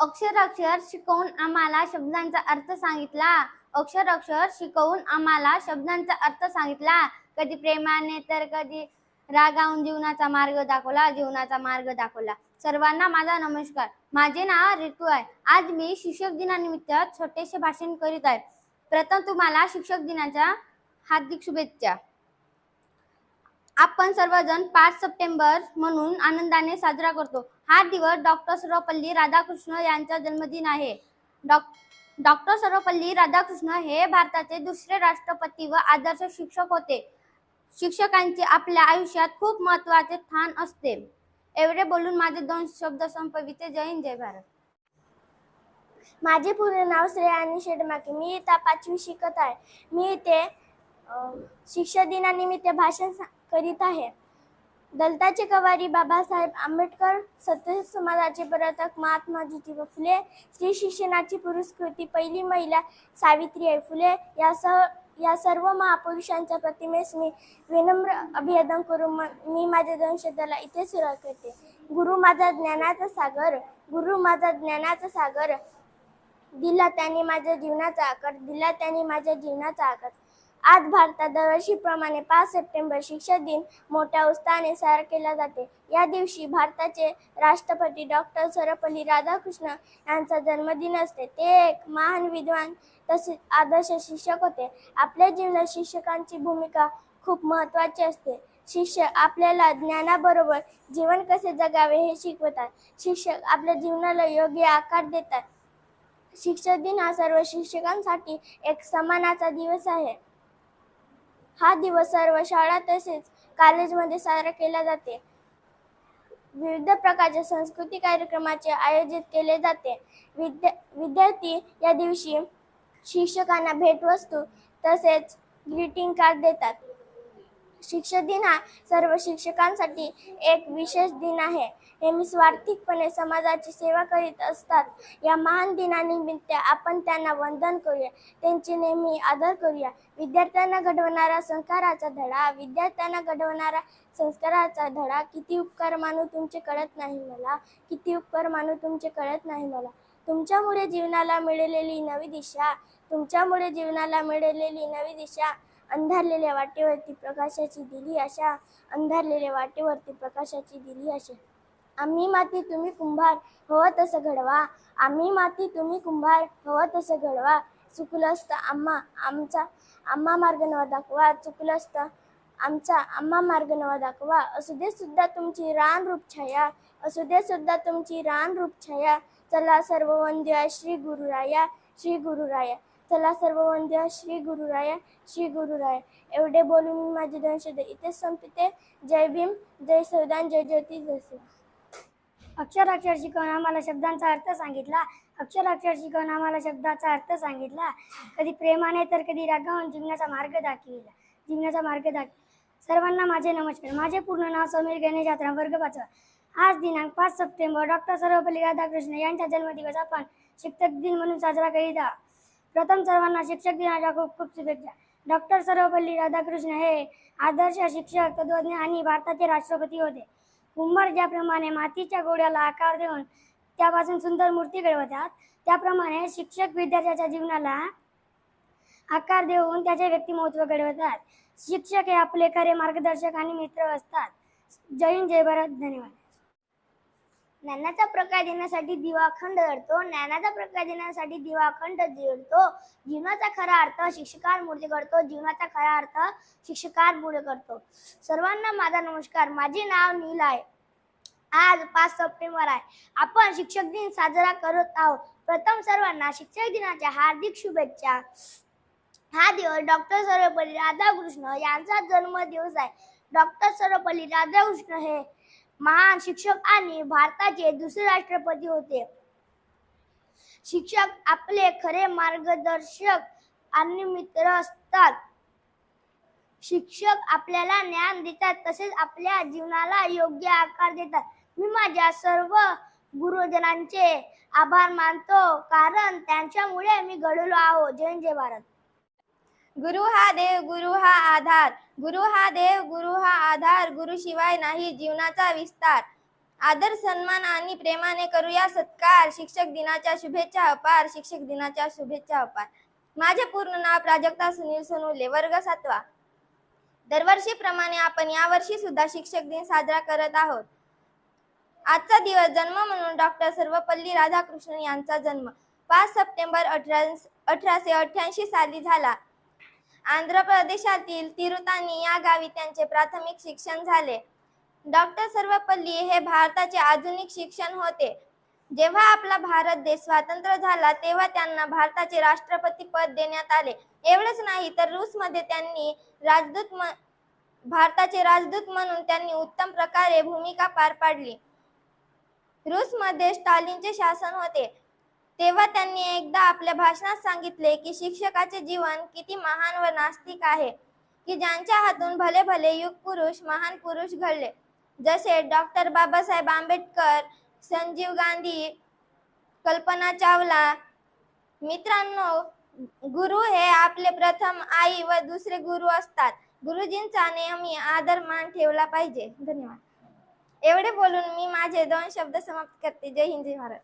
अक्षर अक्षर शिकवून आम्हाला शब्दांचा अर्थ सांगितला. अक्षर अक्षर शिकवून आम्हाला शब्दांचा अर्थ सांगितला. कधी प्रेमाने तर कधी रागावून जीवनाचा मार्ग दाखवला जीवनाचा मार्ग दाखवला. सर्वांना माझा नमस्कार. माझे नाव रितू आहे. आज मी शिक्षक दिनानिमित्त छोटेसे भाषण करीत आहे. प्रथम तुम्हाला शिक्षक दिनाच्या हार्दिक शुभेच्छा. आपण सर्वजण पाच सप्टेंबर म्हणून आनंदाने साजरा करतो. हा दिवस डॉक्टर सर्वपल्ली राधाकृष्ण यांचा जन्मदिन आहे. डॉक्टर सर्वपल्ली राधाकृष्ण हे भारताचे दुसरे राष्ट्रपती व आदर्श शिक्षक होते. शिक्षकांचे आपल्या आयुष्यात खूप महत्त्वाचे स्थान असते. एवढे बोलून माझे दोन शब्द संपविते. जय हिंद जय भारत. माझे पूर्ण नाव श्रेयानी शेडमाके. मी इथं पाचवी शिकत आहे. मी इथे शिक्षक दिनानिमित्त भाषण करीत आहे. दलिताचे कवारी बाबासाहेब आंबेडकर सत्य समाजाचे प्रवर्तक महात्मा ज्योतिबा फुले स्त्री शिक्षणाची पुरस्कृती पहिली महिला सावित्रीबाई फुले यासह या सर्व महापुरुषांच्या प्रतिमेस मी विनम्र अभिवादन करून मी माझ्या दोन शब्दाला इथे सुरुवात करते. गुरु माझा ज्ञानाचा सागर गुरु माझा ज्ञानाचा सागर. दिला त्याने माझ्या जीवनाचा आकार दिला त्याने माझ्या जीवनाचा आकार. आज भारतात दरवर्षीप्रमाणे पाच सप्टेंबर शिक्षक दिन मोठ्या उत्साहाने साजरा केला जाते. या दिवशी भारताचे राष्ट्रपती डॉक्टर सर्वपल्ली राधाकृष्ण यांचा जन्मदिन असते. ते एक महान विद्वान तसेच आदर्श शिक्षक होते. आपल्या जीवनात शिक्षकांची भूमिका खूप महत्त्वाची असते. शिक्षक आपल्याला ज्ञानाबरोबर जीवन कसे जगावे हे शिकवतात. शिक्षक आपल्या जीवनाला योग्य आकार देतात. शिक्षक दिन हा सर्व शिक्षकांसाठी एक समानाचा दिवस आहे. हा दिवस सर्व शाळा तसेच कॉलेजमध्ये साजरा केला जाते. विविध प्रकारच्या सांस्कृतिक कार्यक्रमाचे आयोजित केले जाते. विद्या विद्यार्थी या दिवशी शिक्षकांना भेटवस्तू तसेच ग्रीटिंग कार्ड देतात. शिक्षक दिन हा सर्व शिक्षकांसाठी एक विशेष दिन आहे. हे निस्वार्थिकपणे समाजाची सेवा करीत असतात. या महान दिनानिमित्त आपण त्यांना वंदन करूया. त्यांची नेहमी आदर करूया. विद्यार्थ्यांना घडवणारा संस्काराचा धडा विद्यार्थ्यांना घडवणारा संस्काराचा धडा किती उपकार मानू तुमचे कळत नाही मला किती उपकार मानू तुमचे कळत नाही मला. तुमच्यामुळे जीवनाला मिळालेली नवी दिशा तुमच्यामुळे जीवनाला मिळालेली नवी दिशा अंधारलेल्या वाटेवरती प्रकाशाची दिली आशा अंधारलेल्या वाटेवरती प्रकाशाची दिली आशा आम्ही माती तुम्ही कुंभार हवं तसं घडवा. आम्ही माती तुम्ही कुंभार हवं तसं घडवा. चुकलं असतं आम्हा आमचा आम्हा मार्ग नवा दाखवा. चुकलं असतं आमचा आम्हा मार्ग नवा दाखवा. असू दे सुद्धा तुमची रान रूप छाया. असू दे सुद्धा तुमची रान रूप छाया. चला सर्व वंद्य श्री गुरुराया श्री गुरुराया. चला सर्व वंद्या श्री गुरुराया श्री गुरुराया. एवढे बोलून मी माझे दोन शब्द इथेच संपते. जय भीम जय सौदान जय ज्योती जय अक्षर अक्षर शिकवून आम्हाला शब्दांचा अर्थ सांगितला. अक्षर अक्षर शिकवून आम्हाला शब्दाचा अर्थ सांगितला. कधी प्रेमाने तर कधी रागावून जीवनाचा मार्ग दाखविला. जीवनाचा मार्ग दाख सर्वांना माझे नमस्कार. माझे पूर्ण नाव समीर गणेश यात्रा वर्ग पाचवा. आज दिनांक पाच सप्टेंबर. डॉक्टर सर्वपल्ली राधाकृष्ण यांचा जन्मदिवस आपण शिक्षक दिन म्हणून साजरा करीत आहोत. प्रथम सर्वांना शिक्षक दिनाच्या खूप खूप शुभेच्छा. डॉक्टर सर्वपल्ली राधाकृष्ण हे आदर्श शिक्षक तत्वज्ञ आणि भारताचे राष्ट्रपती होते. कुंभार ज्याप्रमाणे मातीच्या गोड्याला आकार देऊन त्यापासून सुंदर मूर्ती घडवतात त्याप्रमाणे शिक्षक विद्यार्थ्याच्या जीवनाला आकार देऊन त्याचे व्यक्तिमत्व घडवतात. शिक्षक हे आपले खरे मार्गदर्शक आणि मित्र असतात. जय हिंद जय भारत धन्यवाद. ज्ञानाचा प्रकाश देण्यासाठी दिवा अखंड जळतो ज्ञानाचा प्रकाश देण्यासाठी दिवा अखंड जळतो जीवनाचा खरा अर्थ शिक्षकांमुळे करतो. जीवनाचा खरा अर्थ शिक्षकांमुळे करतो. सर्वांना माझा नमस्कार. माझे नाव नील आहे. आज पाच सप्टेंबर आहे. आपण शिक्षक दिन साजरा करत आहोत. प्रथम सर्वांना शिक्षक दिनाच्या हार्दिक शुभेच्छा. हा दिवस डॉक्टर सर्वपल्ली राधाकृष्ण यांचा जन्मदिवस आहे. डॉक्टर सर्वपल्ली राधाकृष्ण हे महान शिक्षक आणि भारताचे दुसरे राष्ट्रपती होते. शिक्षक आपले खरे मार्गदर्शक आणि मित्र असतात. शिक्षक आपल्याला ज्ञान देतात तसेच आपल्या जीवनाला योग्य आकार देतात. मी माझ्या सर्व गुरुजनांचे आभार मानतो कारण त्यांच्यामुळे मी घडलो आहो. जय जय भारत. गुरु हा देव गुरु हा आधार. गुरु हा देव गुरु हा आधार. गुरु शिवाय नाही जीवनाचा विस्तार. आदर सन्मान आणि प्रेमाने करूया सत्कार. शिक्षक दिनाच्या शुभेच्छा अपार. शिक्षक दिनाच्या शुभेच्छा अपार. माझे पूर्ण नाव प्राजक्ता सुनील सोनुले वर्ग सातवा. दरवर्षीप्रमाणे आपण यावर्षी सुद्धा शिक्षक दिन साजरा करत आहोत. आजचा दिवस जन्म म्हणून डॉक्टर सर्वपल्ली राधाकृष्णन यांचा जन्म. पाच सप्टेंबर अठरा अठराशे अठ्ठ्याऐंशी साली झाला. आंध्र प्रदेशातील तिरुतानी या गावी त्यांचे प्राथमिक शिक्षण झाले. डॉक्टर सर्वपल्ली हे भारताचे आधुनिक शिक्षण होते. जेव्हा आपला भारत देश स्वातंत्र्य झाला तेव्हा त्यांना भारताचे राष्ट्रपती पद देण्यात आले. एवढेच नाही तर रूसमध्ये त्यांनी राजदूत भारताचे राजदूत म्हणून त्यांनी उत्तम प्रकारे भूमिका पार पाडली. रूसमध्ये स्टालिनचे शासन होते. तेव्हा त्यांनी एकदा आपल्या भाषणात सांगितले की शिक्षकाचे जीवन किती महान व नास्तिक आहे की ज्यांच्या हातून भले भले युग पुरुष महान पुरुष घडले. जसे डॉक्टर बाबासाहेब आंबेडकर संजीव गांधी कल्पना चावला मित्रांनो गुरु हे आपले प्रथम आई व दुसरे गुरु असतात. गुरुजींचा नेहमी आदर मान ठेवला पाहिजे. धन्यवाद. एवढे बोलून मी माझे दोन शब्द समाप्त करते. जय हिंद जय भारत.